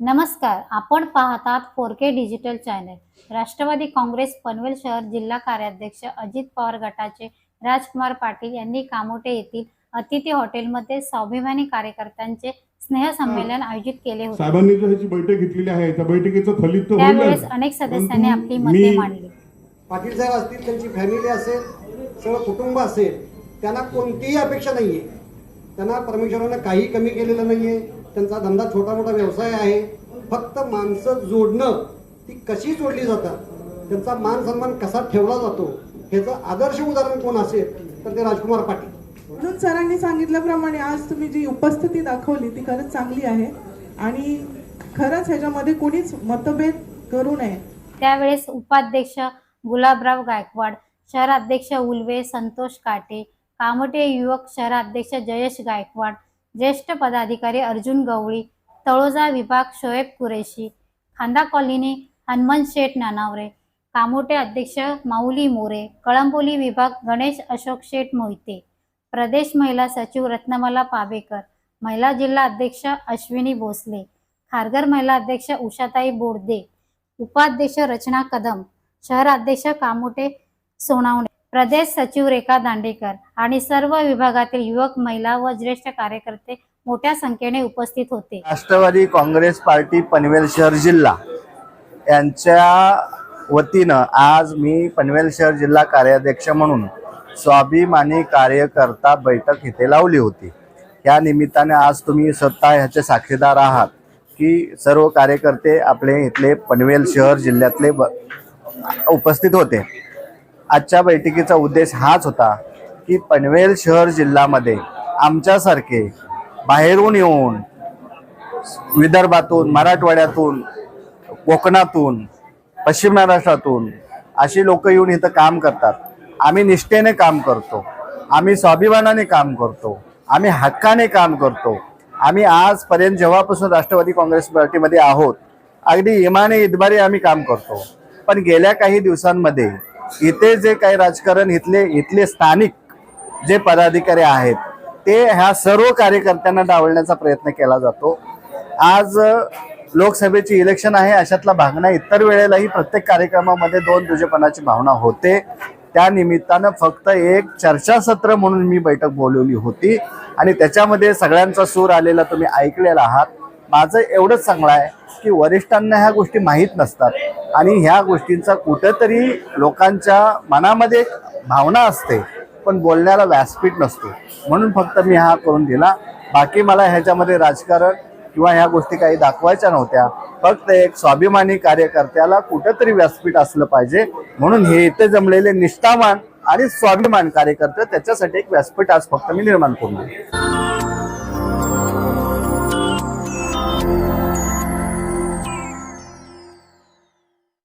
नमस्कार आपण पाहतात four K digital channel. Rashtrawadi Congress Panvel शहर जिल्हा कार्याध्यक्ष अजित पवार गटाचे राजकुमार पाटील यांनी कामोटे येथील अतिथी हॉटेलमध्ये स्वाभिमानी कार्यकर्त्यांचे स्नेहसंमेलन आयोजित केले होते. साहेबांनी जो ह्याची बैठक घेतलेली आहे. त्या बैठकीचं फलित तर त्यावेळेस होईलच अनेक सदस्यांनी आपली मते मी- मांडली. पाटील साहेब असतील त्यांची फॅमिली असेल सगळं कुटुंब असेल त्यांना कोणतीही अपेक्षा नाही आहे त्यांना परमेश्वरानं काही कमी केलेलं नाही आहे त्यांचा धंदा छोटा मोठा व्यवसाय आहे. फक्त माणसं जोडणं ती कशी जोडली जातात? त्यांचा मान सन्मान कसा ठेवला जातो? ह्याचं आदर्श उदाहरण कोण असेल तर ते राजकुमार पाटील. म्हणून सरांनी सांगितल्याप्रमाणे आज तुम्ही जी उपस्थिती दाखवली ती खरंच चांगली आहे. आणि खरंच ह्याच्यामध्ये कोणीच मतभेद करू नये. त्यावेळेस उपाध्यक्ष गुलाबराव गायकवाड शहराध्यक्ष उल्वे संतोष काटे कामटे युवक शहराध्यक्ष जयेश गायकवाड ज्येष्ठ पदाधिकारी अर्जुन गवळी तळोजा विभाग शोएब कुरेशी खांदा कॉलनी हनुमंत शेठ नानावरे कामोटे अध्यक्ष माऊली मोरे कळंबोली विभाग गणेश अशोक शेठ मोहिते प्रदेश महिला सचिव रत्नमाला पाबेकर महिला जिल्हा अध्यक्ष अश्विनी भोसले खारघर महिला अध्यक्ष उषाताई बोडदे उपाध्यक्ष रचना कदम शहर अध्यक्ष कामोटे सोनावणे. प्रदेश सचिव रेखा दांडेकर आणि सर्व विभागातील युवक महिला व ज्येष्ठ कार्यकर्ते मोठ्या संख्येने उपस्थित होते. राष्ट्रवादी काँग्रेस पार्टी पनवेल शहर जिल्हा यांच्या वतीनं आज मी पनवेल शहर जिल्हा कार्याध्यक्ष म्हणून स्वाभिमानी कार्यकर्ता बैठक इथे लावली होती. या निमित्ताने आज तुम्ही स्वतः ह्याचे साक्षीदार आहात की सर्व कार्यकर्ते आपले इथले पनवेल शहर जिल्ह्यातले ब उपस्थित होते. आजच्या बैठकीचा उद्देश हाच होता की पनवेल शहर जिल्ह्यामध्ये आमच्यासारखे बाहेरून येऊन विदर्भातून मराठवाड्यातून कोकणातून पश्चिम महाराष्ट्रातून अशी लोक येऊन इथं काम करतात. आम्ही निष्ठेने काम करतो. आम्ही स्वाभिमानाने काम करतो. आम्ही हक्काने काम करतो. आम्ही आजपर्यंत जेव्हापासून राष्ट्रवादी काँग्रेस पार्टीमध्ये आहोत अगदी इमाने इतबारी आम्ही काम करतो. पण गेल्या काही दिवसांमध्ये इथे जे काही राजकारण इथले इथले स्थानिक जे पदाधिकारी आहेत ते ह्या सर्व कार्यकर्त्यांना डावलण्याचा प्रयत्न केला जातो. आज लोकसभेची इलेक्शन आहे अशातला भागना इतर वेळेलाही प्रत्येक कार्यक्रमामध्ये दोन दुजेपणाची भावना होते. त्या निमित्तानं फक्त एक चर्चासत्र म्हणून मी बैठक बोलवली होती आणि त्याच्यामध्ये सगळ्यांचा सूर आलेला तुम्ही ऐकलेला आहात. माझं एवढंच चांगलं आहे की वरिष्ठांना ह्या गोष्टी माहीत नसतात. आणि ह्या गोष्टींचा कुठंतरी लोकांच्या मनामध्ये एक भावना असते पण बोलण्याला व्यासपीठ नसतो. म्हणून फक्त मी हा करून दिला. बाकी मला ह्याच्यामध्ये राजकारण किंवा ह्या गोष्टी काही दाखवायच्या नव्हत्या. फक्त एक स्वाभिमानी कार्यकर्त्याला कुठंतरी व्यासपीठ असलं पाहिजे. म्हणून हे इथे जमलेले निष्ठावान आणि स्वाभिमान कार्यकर्ते त्याच्यासाठी एक व्यासपीठ आज फक्त मी निर्माण करून